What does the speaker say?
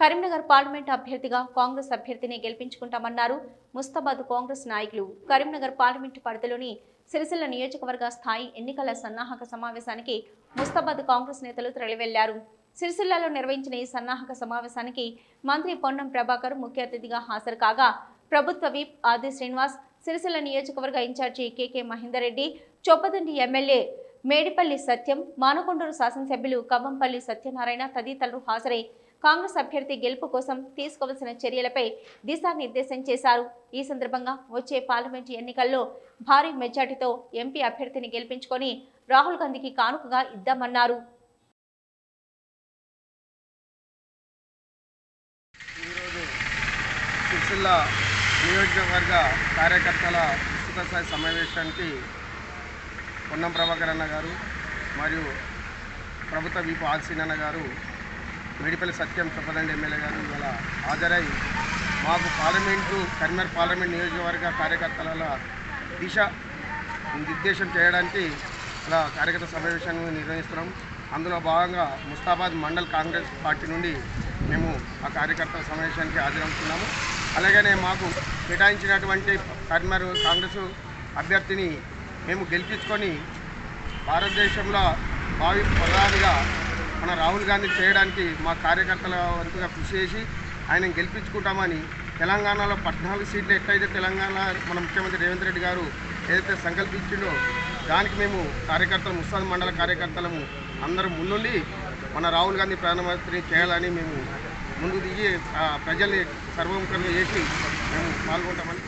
Karimnagar parliament అభ్యర్థిగా కాంగ్రెస్ అభ్యర్థిని గెలిపించుకుంటామన్నారు. ముస్తాబాద్ కాంగ్రెస్ నాయకులు కరీంనగర్ పార్లమెంటు పరిధిలోని సిరిసిల్ల నియోజకవర్గ స్థాయి ఎన్నికల సన్నాహక సమావేశానికి ముస్తాబాద్ కాంగ్రెస్ నేతలు తరలివెళ్ళారు. సిరిసిల్లలో నిర్వహించిన ఈ సన్నాహక సమావేశానికి మంత్రి పొన్నం ప్రభాకర్ ముఖ్య అతిథిగా హాజరు కాగా ప్రభుత్వ విప్ ఆది శ్రీనివాస్ సిరిసిల్ల నియోజకవర్గ incharge KK Mahender Reddy Choppadandi MLA Medipally Satyam Manakondur శాసనసభ్యులు కవ్వంపల్లి సత్యనారాయణ తదితరులు హాజరై కాంగ్రెస్ అభ్యర్థి గెలుపు కోసం తీసుకోవాల్సిన చర్యలపై దిశానిర్దేశం చేశారు. ఈ సందర్భంగా వచ్చే పార్లమెంటు ఎన్నికల్లో భారీ మెజార్టీతో ఎంపీ అభ్యర్థిని గెలిపించుకొని రాహుల్ గాంధీకి కానుకగా ఇద్దామన్నారు. సిరిసిల్ల నియోజకవర్గ కార్యకర్తల విస్తృత స్థాయి సమావేశానికి పొన్నం ప్రభాకర్ అన్న గారు మరియు ప్రభుత్వ విపు ఆల్సీన్ గారు మేడిపల్లి సత్యం చెప్పదండి ఎమ్మెల్యే గారు ఇవాళ హాజరై మాకు పార్లమెంటు కరీంనగర్ పార్లమెంట్ నియోజకవర్గ కార్యకర్తల దిశ నిర్దేశం చేయడానికి ఇలా కార్యకర్త సమావేశాన్ని నిర్వహిస్తున్నాం. అందులో భాగంగా ముస్తాబాద్ మండల్ కాంగ్రెస్ పార్టీ నుండి మేము ఆ కార్యకర్తల సమావేశానికి హాజరవుతున్నాము. అలాగనే మాకు కేటాయించినటువంటి కరీంనగర్ కాంగ్రెస్ అభ్యర్థిని మేము గెలిపించుకొని భారతదేశంలో భావి ప్రధానిగా మన రాహుల్ గాంధీ చేయడానికి మా కార్యకర్తల వంతుగా కృషి చేసి ఆయన గెలిపించుకుంటామని తెలంగాణలో పద్నాలుగు సీట్లు ఎట్లయితే తెలంగాణ మన ముఖ్యమంత్రి రేవంత్ రెడ్డి గారు ఏదైతే సంకల్పించిండో దానికి మేము కార్యకర్తలు ముస్తాద్ మండల కార్యకర్తలము అందరూ ముందుండి మన రాహుల్ గాంధీ ప్రధానమంత్రి చేయాలని మేము ముందు దిగి ఆ, ప్రజల్ని సర్వముఖంగా చేసి మేము పాల్గొంటామని